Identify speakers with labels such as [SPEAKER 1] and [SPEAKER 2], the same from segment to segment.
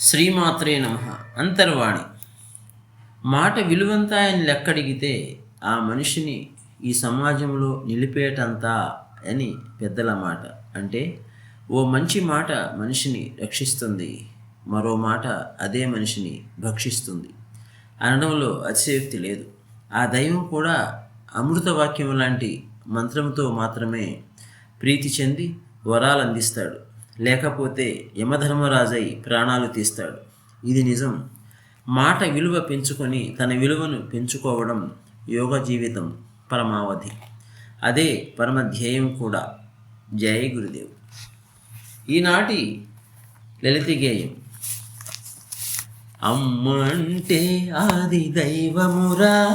[SPEAKER 1] శ్రీమాత్రే నమ అంతర్వాణి. మాట విలువంతా ఆయన లెక్కడిగితే ఆ మనిషిని ఈ సమాజంలో నిలిపేటంతా అని పెద్దల మాట. అంటే ఓ మంచి మాట మనిషిని రక్షిస్తుంది మరో మాట అదే మనిషిని భక్షిస్తుంది. అనడంలో అతిశయోక్తి లేదు. ఆ దైవం కూడా అమృత వాక్యం లాంటి మంత్రంతో మాత్రమే ప్రీతి చెంది వరాలు అందిస్తాడు లేకపోతే యమధర్మరాజై ప్రాణాలు తీస్తాడు. ఇది నిజం. మాట విలువ పెంచుకొని తన విలువను పెంచుకోవడం యోగ జీవితం పరమావధి. అదే పరమ ధ్యేయం కూడా. జయ గురుదేవ్. ఈనాటి లలిత గేయం. అమ్మంటే ఆది దైవమురా.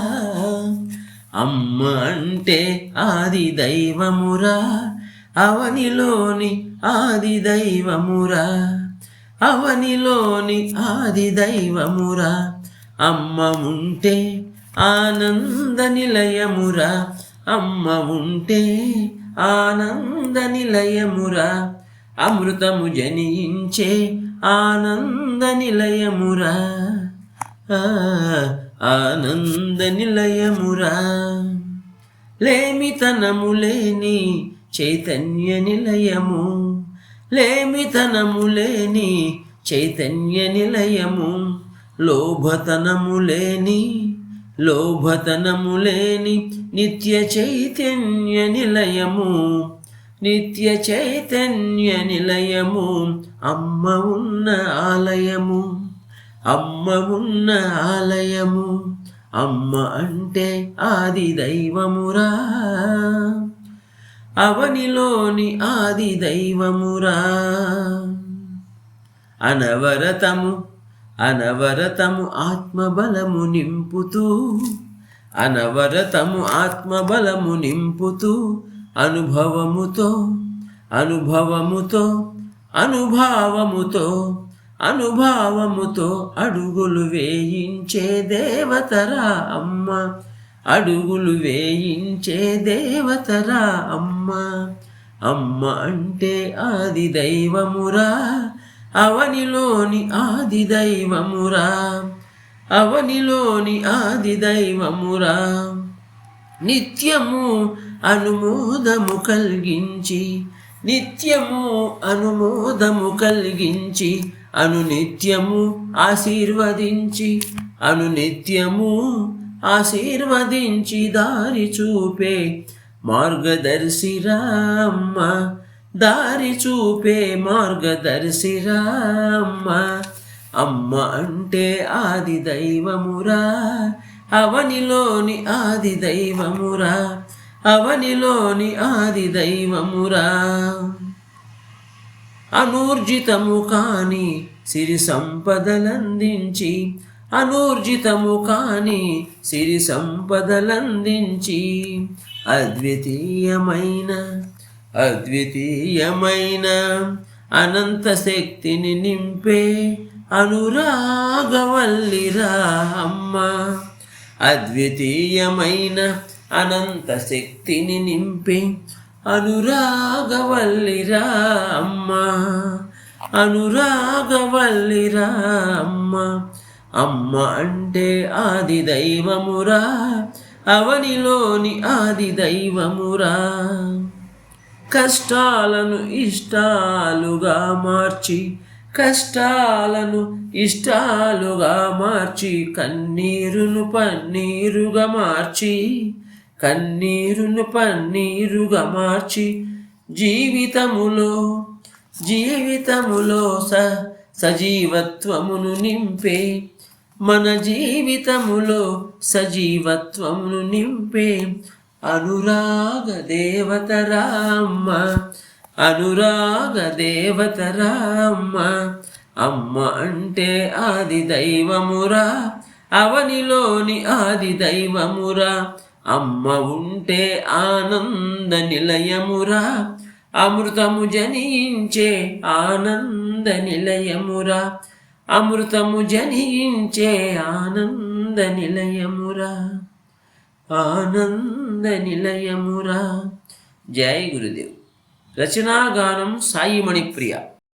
[SPEAKER 1] అమ్మ అంటే ఆది దైవమురా. అవనిలోని ఆది దైవమురా అవనిలోని ఆది దైవమురా అమ్మ ఉంటే ఆనంద నిలయమురా. అమ్మ ఉంటే ఆనంద నిలయమురా. అమృతము జనించే ఆనంద నిలయమురా. ఆనంద నిలయమురా. లేమితనము లేని చైతన్య నిలయము లేమితనము లేని చైతన్య నిలయము లోభతనము లేని లోభతనము లేని నిత్య చైతన్య నిలయము నిత్య చైతన్య నిలయము అమ్మ ఉన్న ఆలయము అమ్మ ఉన్న ఆలయము అమ్మ అంటే ఆది దైవమురా. అవనిలోని ఆది దైవమురా. అనవరతము అనవరతము ఆత్మబలము నింపుతూ అనవరతము ఆత్మబలము నింపుతూ అనుభవముతో అనుభవముతో అనుభావముతో అనుభావముతో అడుగులు వేయించే దేవతరా అమ్మ. అడుగులు వేయించే దేవతరా అమ్మ. అమ్మ అంటే ఆది దైవమురా అవనిలోని ఆది దైవమురా అవనిలోని ఆది దైవమురా. నిత్యము అనుమోదము కలిగించి నిత్యము అనుమోదము కలిగించి అనునిత్యము ఆశీర్వదించి అనునిత్యము ఆశీర్వదించి దారి చూపే మార్గదర్శిరామ్మ దారి చూపే మార్గదర్శిరామ్మ అమ్మ అంటే ఆది దైవమురా అవనిలోని ఆది దైవమురా అవనిలోని ఆది దైవమురా. అనూర్జితము కాని సిరి సంపదలందించి అనూర్జితము కాని సిరి సంపదలందించి అద్వితీయమైన అద్వితీయమైన అనంత శక్తిని నింపే అనురాగవల్లిరా అమ్మ. అద్వితీయమైన అనంత శక్తిని నింపే అనురాగవల్లిరా అమ్మ. అనురాగవల్లిరా అమ్మ. అమ్మ అంటే ఆది దైవమురా అవనిలోని ఆది దైవమురా. కష్టాలను ఇష్టాలుగా మార్చి కష్టాలను ఇష్టాలుగా మార్చి కన్నీరును పన్నీరుగా మార్చి కన్నీరును పన్నీరుగా మార్చి జీవితములో జీవితములో స సజీవత్వమును నింపే మన జీవితములో సజీవత్వమును నింపే అనురాగ దేవతరామ్మ అనురాగ దేవతరామ్మ. అమ్మ అంటే ఆది దైవమురా అవనిలోని ఆది దైవమురా. అమ్మ ఉంటే ఆనంద నిలయమురా అమృతము జనించే ఆనంద నిలయమురా. అమృతము జనించే ఆనంద నిలయమురా. ఆనంద నిలయమురా. జై గురుదేవ్. రచనాగానం సాయి మణిప్రియ.